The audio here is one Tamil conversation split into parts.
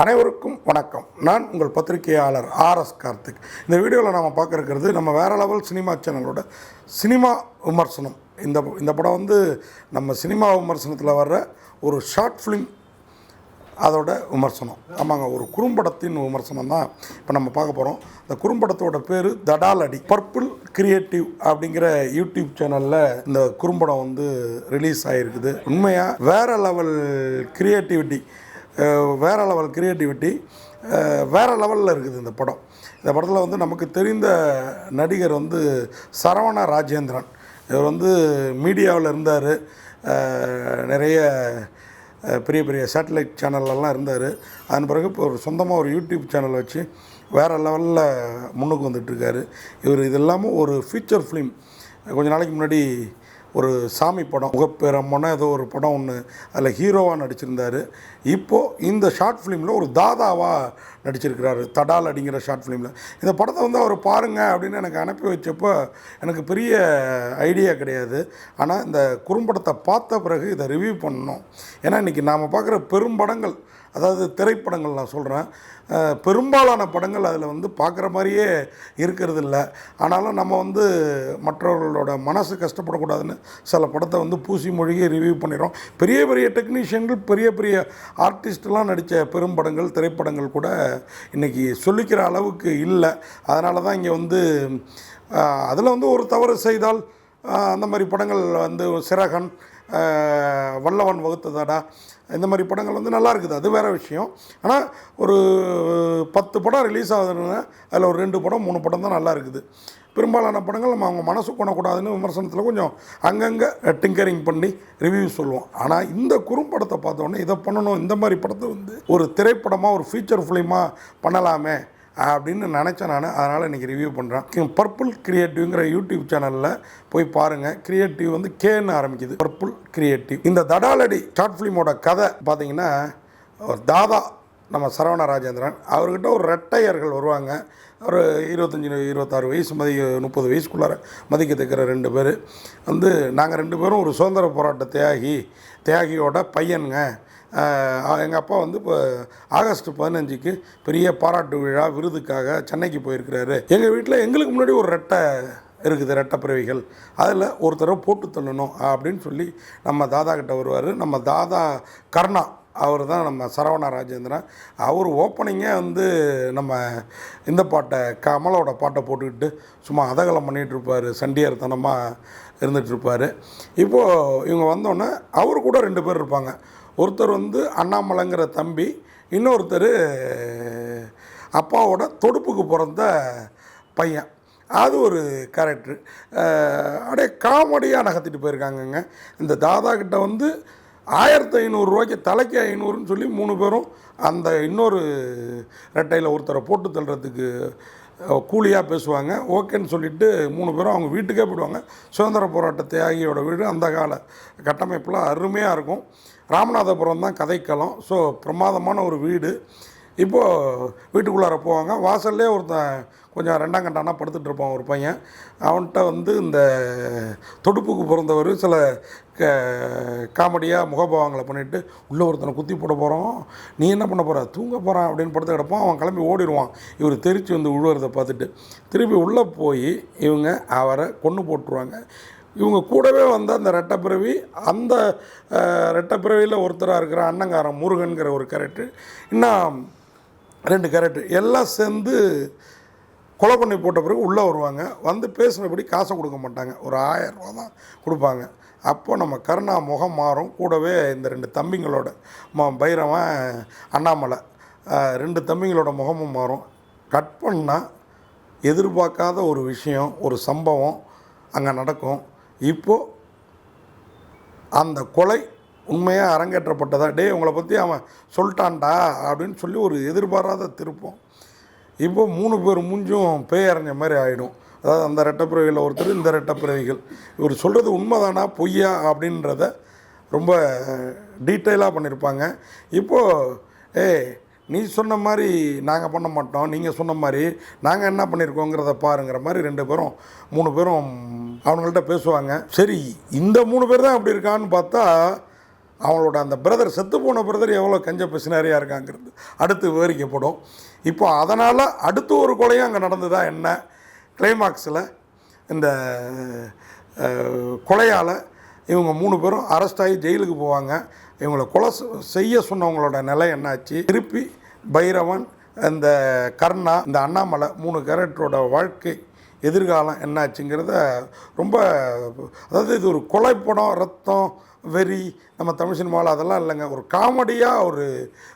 அனைவருக்கும் வணக்கம். நான் உங்கள் பத்திரிகையாளர் ஆர்எஸ் கார்த்திக். இந்த வீடியோவில் நாம் பார்க்க இருக்கிறது நம்ம வேற லெவல் சினிமா சேனலோட சினிமா விமர்சனம். இந்த இந்த படம் வந்து நம்ம சினிமா விமர்சனத்தில் வர்ற ஒரு ஷார்ட் ஃபிலிம் அதோட விமர்சனம். ஆமாங்க ஒரு குறும்படத்தின் விமர்சனம் தான் இப்போ நம்ம பார்க்க போகிறோம் இந்த குறும்படத்தோட பேர் தடால் அடி பர்பிள் கிரியேட்டிவ் அப்படிங்கிற யூடியூப் சேனலில் இந்த குறும்படம் வந்து ரிலீஸ் ஆகிருக்குது உண்மையாக வேற லெவல் கிரியேட்டிவிட்டி வேற லெவல் கிரியேட்டிவிட்டி வேற லெவலில் இருக்குது இந்த படம். இந்த படத்தில் வந்து நமக்கு தெரிந்த நடிகர் வந்து சரவண ராஜேந்திரன். இவர் வந்து மீடியாவில் இருந்தார். நிறைய பெரிய பெரிய சேட்டலைட் சேனல்லலாம் இருந்தார். அதன் பிறகு இப்போ ஒரு சொந்தமாக ஒரு யூடியூப் சேனல் வச்சு வேறு லெவலில் முன்னுக்கு வந்துட்டுருக்காரு இவர் இது இல்லாமல் ஒரு ஃபீச்சர் ஃபிலிம் கொஞ்ச நாளைக்கு முன்னாடி ஒரு சாமி படம் முகப்பேரம்மன ஏதோ ஒரு படம் ஒன்று அதில் ஹீரோவாக நடிச்சிருந்தார். இப்போது இந்த ஷார்ட் ஃபிலிமில் ஒரு தாதாவாக நடிச்சிருக்கிறாரு தடால் அப்படிங்கிற ஷார்ட் ஃபிலிமில் இந்த படத்தை வந்து அவர் பாருங்கள் அப்படின்னு எனக்கு அனுப்பி வச்சப்போ எனக்கு பெரிய ஐடியா கிடையாது. ஆனால் இந்த குறும்படத்தை பார்த்த பிறகு இதை ரிவ்யூ பண்ணணும். ஏன்னா இன்றைக்கி நாம் பார்க்குற பெரும்படங்கள் அதாவது திரைப்படங்கள் நான் சொல்கிறேன் பெரும்பாலான படங்கள் அதில் வந்து பார்க்குற மாதிரியே இருக்கிறது இல்லை ஆனாலும் நம்ம வந்து மற்றவர்களோட மனசு கஷ்டப்படக்கூடாதுன்னு சில படத்தை வந்து பூசி மொழிகை ரிவ்யூ பண்ணிடுறோம். பெரிய பெரிய டெக்னீஷியன்கள் பெரிய பெரிய ஆர்டிஸ்ட்லாம் நடித்த பெரும்படங்கள் திரைப்படங்கள் கூட இன்றைக்கி சொல்லிக்கிற அளவுக்கு இல்லை. அதனால தான் இங்கே வந்து அதில் வந்து ஒரு தவறு செய்தால் அந்த மாதிரி படங்கள் வந்து சிறகன் வல்லவன் வகுத்ததாடா இந்த மாதிரி படங்கள் வந்து நல்லா இருக்குது. அது வேறு விஷயம். ஆனால் ஒரு பத்து படம் ரிலீஸ் ஆகுதுன்னா அதில் ஒரு ரெண்டு படம் மூணு படம் தான் நல்லா இருக்குது. பெரும்பாலான படங்கள் நம்ம அவங்க மனசு கொணக்கூடாதுன்னு விமர்சனத்தில் கொஞ்சம் அங்கங்கே டிங்கரிங் பண்ணி ரிவ்யூ சொல்லுவோம். ஆனால் இந்த குறும்படத்தை பார்த்தோன்னே இதை பண்ணணும் இந்த மாதிரி படத்தை வந்து ஒரு திரைப்படமாக ஒரு ஃபீச்சர் ஃபிலிமாக பண்ணலாமே அப்படின்னு நினச்சேன் நான். அதனால் இன்றைக்கி ரிவ்யூ பண்ணுறேன் பர்பிள் கிரியேட்டிவ்ங்கிற யூடியூப் சேனலில் போய் பாருங்கள் கிரியேட்டிவ் வந்து கேன்னு ஆரம்பிக்குது. பர்பிள் கிரியேட்டிவ் இந்த தடாலடி ஷார்ட் ஃபிலிமோட கதை பார்த்தீங்கன்னா ஒரு தாதா நம்ம சரவண ராஜேந்திரன். அவர்கிட்ட ஒரு ரெட்டையர்கள் வருவாங்க. ஒரு இருபத்தஞ்சி இருபத்தாறு வயசு மதி முப்பது வயசுக்குள்ளார மதிக்கத்தக்கிற ரெண்டு பேர். வந்து நாங்கள் ரெண்டு பேரும் ஒரு சுதந்திர போராட்ட தியாகி தியாகியோட பையனுங்க. எங்கள் அப்பா வந்து இப்போ ஆகஸ்ட் பதினஞ்சுக்கு பெரிய பாராட்டு விழா விருதுக்காக சென்னைக்கு போயிருக்கிறாரு. எங்கள் வீட்டில் எங்களுக்கு முன்னாடி ஒரு ரெட்டை இருக்குது ரெட்டப்பிறவிகள் அதில் ஒருத்தரை போட்டு தள்ளணும் அப்படின்னு சொல்லி நம்ம தாதா கிட்ட வருவார். நம்ம தாதா கர்ணா அவர் தான் நம்ம சரவண ராஜேந்திரன். அவர் ஓப்பனிங்கே வந்து நம்ம இந்த பாட்டை கமலோட பாட்டை போட்டுக்கிட்டு சும்மா அதகலம் பண்ணிகிட்ருப்பார் சண்டியார்த்தனமாக இருந்துகிட்ருப்பார் இப்போது இவங்க வந்தோடனே அவர் கூட ரெண்டு பேர் இருப்பாங்க. ஒருத்தர் வந்து அண்ணாமலைங்கிற தம்பி இன்னொருத்தர் அப்பாவோட தொடுப்புக்கு பிறந்த பையன். அது ஒரு கேரக்டர் அப்படியே காமெடியாக நகர்த்திட்டு போயிருக்காங்கங்க. இந்த தாதா கிட்ட வந்து ஆயிரத்தி ஐநூறுரூவாய்க்கு தலைக்கு ஐநூறுன்னு சொல்லி மூணு பேரும் அந்த இன்னொரு ரெட்டையில் ஒருத்தரை போட்டு தள்ளுறதுக்கு கூலியாக பேசுவாங்க. ஓகேன்னு சொல்லிட்டு மூணு பேரும் அவங்க வீட்டுக்கே போயிடுவாங்க. சுதந்திர போராட்ட தியாகியோட வீடு அந்த கால. கட்டமைப்பில் அருமையாக இருக்கும். ராமநாதபுரம் தான் கதைக்களம். ஸோ பிரமாதமான ஒரு வீடு. இப்போது வீட்டுக்குள்ளார போவாங்க. வாசல்லே ஒருத்தன் கொஞ்சம் ரெண்டாம் கண்டானா படுத்துட்டு இருப்பான் ஒரு பையன். அவன்கிட்ட வந்து இந்த தொடுப்புக்கு பிறந்தவர் சில க காமெடியாக முகபாவங்களை பண்ணிவிட்டு உள்ளே ஒருத்தனை குத்தி போட போகிறோம் நீ என்ன பண்ண போகிற தூங்க போகிறான் அப்படின்னு படுத்து கிடப்பான். அவன் கிளம்பி ஓடிடுவான் இவர் தெரிச்சு வந்து உழுவுறதை பார்த்துட்டு திருப்பி உள்ளே போய் இவங்க அவரை கொன்று போட்டுருவாங்க. இவங்க கூடவே வந்த அந்த ரெட்டப்பிறவி அந்த ரெட்டப்பிறவியில் ஒருத்தராக இருக்கிற அண்ணங்காரன் முருகன்கிற ஒரு கேரக்டர் இன்னும் ரெண்டு கேரக்டர் எல்லாம் சேர்ந்து கொலை பண்ணி போட்ட பிறகு உள்ளே வருவாங்க. வந்து பேசினபடி காசை கொடுக்க மாட்டாங்க. ஒரு ஆயிரம் ரூபா தான் கொடுப்பாங்க. அப்போ நம்ம கருணா முகம் மாறும். கூடவே இந்த ரெண்டு தம்பிங்களோட ம பைரவன் அண்ணாமலை ரெண்டு தம்பிங்களோட முகமும் மாறும். கட் பண்ணால் எதிர்பார்க்காத ஒரு விஷயம் ஒரு சம்பவம் அங்கே நடக்கும். இப்போது அந்த கொலை உண்மையாக அரங்கேற்றப்பட்டதா? டே உங்களை பற்றி அவன் சொல்லிட்டான்டா அப்படின்னு சொல்லி ஒரு எதிர்பாராத திருப்பம். இப்போ மூணு பேர் மூஞ்சும் பேய் மாதிரி ஆகிடும் அதாவது அந்த ரெட்டப்பிறவிகளில் ஒருத்தர் இந்த ரெட்டப்பிறவிகள். இவர் சொல்கிறது உண்மைதானா பொய்யா அப்படின்றத ரொம்ப டீட்டெயிலாக பண்ணியிருப்பாங்க இப்போது ஏ நீ சொன்ன மாதிரி நாங்கள் பண்ண மாட்டோம் நீங்கள் சொன்ன மாதிரி நாங்கள் என்ன பண்ணியிருக்கோங்கிறத பாருங்கிற மாதிரி ரெண்டு பேரும் மூணு பேரும் அவங்கள்ட்ட பேசுவாங்க. சரி இந்த மூணு பேர் தான் அப்படி இருக்கான்னு பார்த்தா அவங்களோட அந்த பிரதர் செத்து போன பிரதர் எவ்வளோ கஞ்ச பிசினாரியாக இருக்காங்கிறது. அடுத்து விவரிக்கப்படும். இப்போ அதனால் அடுத்து ஒரு கொலையும் அங்கே நடந்ததா என்ன? கிளைமாக்ஸில் இந்த கொலையால் இவங்க மூணு பேரும் அரெஸ்ட் ஆகி ஜெயிலுக்கு போவாங்க. இவங்களை கொலை செய்ய சொன்னவங்களோட நிலை என்னாச்சு? திருப்பி பைரவன் இந்த கர்ணா இந்த அண்ணாமலை மூணு கேரக்டரோட வாழ்க்கை எதிர்காலம் என்னாச்சுங்கிறத ரொம்ப அதாவது இது ஒரு கொலைப்படம் ரத்தம் வெறி நம்ம தமிழ் சினிமாவில் அதெல்லாம் இல்லைங்க. ஒரு காமெடியாக ஒரு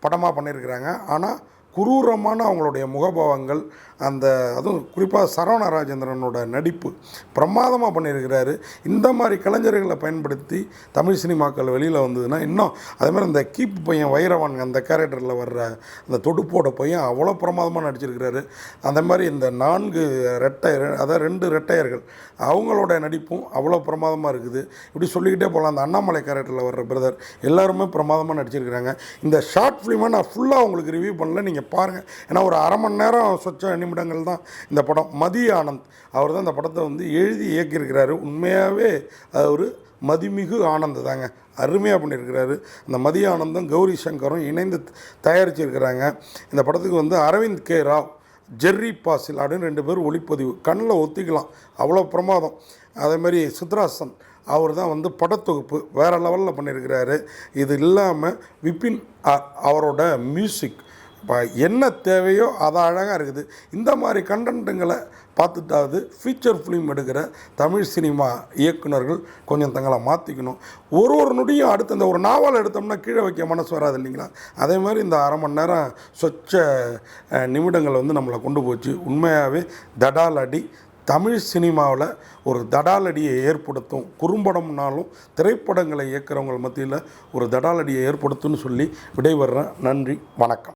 படமாக பண்ணியிருக்கிறாங்க. ஆனால் குரூரமான அவங்களுடைய முகபாவங்கள் அந்த அதுவும் குறிப்பாக சரவண ராஜேந்திரனோட நடிப்பு பிரமாதமாக பண்ணியிருக்கிறாரு. இந்த மாதிரி கலைஞர்களை பயன்படுத்தி தமிழ் சினிமாக்கள் வெளியில் வந்ததுன்னா இன்னும் அதே மாதிரி இந்த கீப் பையன் வைரவன் அந்த கேரக்டரில் வர்ற அந்த தொடுப்போட பையன் அவ்வளோ பிரமாதமாக நடிச்சிருக்கிறாரு. அந்த மாதிரி இந்த நான்கு ரெட்டை அதாவது ரெண்டு ரெட்டையர்கள் அவங்களோட நடிப்பும் அவ்வளோ பிரமாதமாக இருக்குது. இப்படி சொல்லிக்கிட்டே போகலாம். அந்த அண்ணாமலை கேரக்டரில் வர்ற பிரதர் எல்லாருமே பிரமாதமாக நடிச்சிருக்கிறாங்க. இந்த ஷார்ட் ஃபிலிமை நான் ஃபுல்லாக உங்களுக்கு ரிவ்யூ பண்ணல. நீங்கள் பாருங்கள் ஏன்னா ஒரு அரை மணி நேரம் சொச்ச நிமிடங்கள் தான் இந்த படம். மதி ஆனந்த் அவர் தான் இந்த படத்தை வந்து எழுதி இயக்கியிருக்கிறாரு. உண்மையாகவே அது ஒரு மதிமிகு ஆனந்த் தாங்க. அருமையாக பண்ணியிருக்கிறாரு. அந்த மதிய ஆனந்தும் கௌரி சங்கரும் இணைந்து தயாரிச்சிருக்கிறாங்க. இந்த படத்துக்கு வந்து Aravind K. Rao Jerry Basil அப்படின்னு ரெண்டு பேரும் ஒளிப்பதிவு. கண்ணில் ஒத்திக்கலாம். அவ்வளோ பிரமாதம். அதே மாதிரி சித்ராசன் அவர் தான் வந்து படத்தொகுப்பு. வேறு லெவலில் பண்ணியிருக்கிறாரு. இது இல்லாமல் விபின் அவரோட மியூசிக் இப்போ என்ன தேவையோ அது அழகாக இருக்குது. இந்த மாதிரி கண்டென்ட்டுங்களை பார்த்துட்டாவது ஃபீச்சர் ஃபிலிம் எடுக்கிற தமிழ் சினிமா இயக்குனர்கள் கொஞ்சம் தங்களை மாற்றிக்கணும் ஒரு ஒரு நொடியும் அடுத்து இந்த ஒரு நாவல் எடுத்தோம்னா கீழே வைக்க மனசு வராது இல்லைங்களா? அதே மாதிரி இந்த அரை மணி நேரம் சொச்ச நிமிடங்கள் வந்து நம்மளை கொண்டு போச்சு. உண்மையாகவே தடால் அடி தமிழ் சினிமாவில் ஒரு தடாலடியை ஏற்படுத்தும். குறும்படம்னாலும் திரைப்படங்களை இயக்குறவங்க மத்தியில் ஒரு தடாலடியை ஏற்படுத்தும்னு சொல்லி விடைபெறேன். நன்றி வணக்கம்.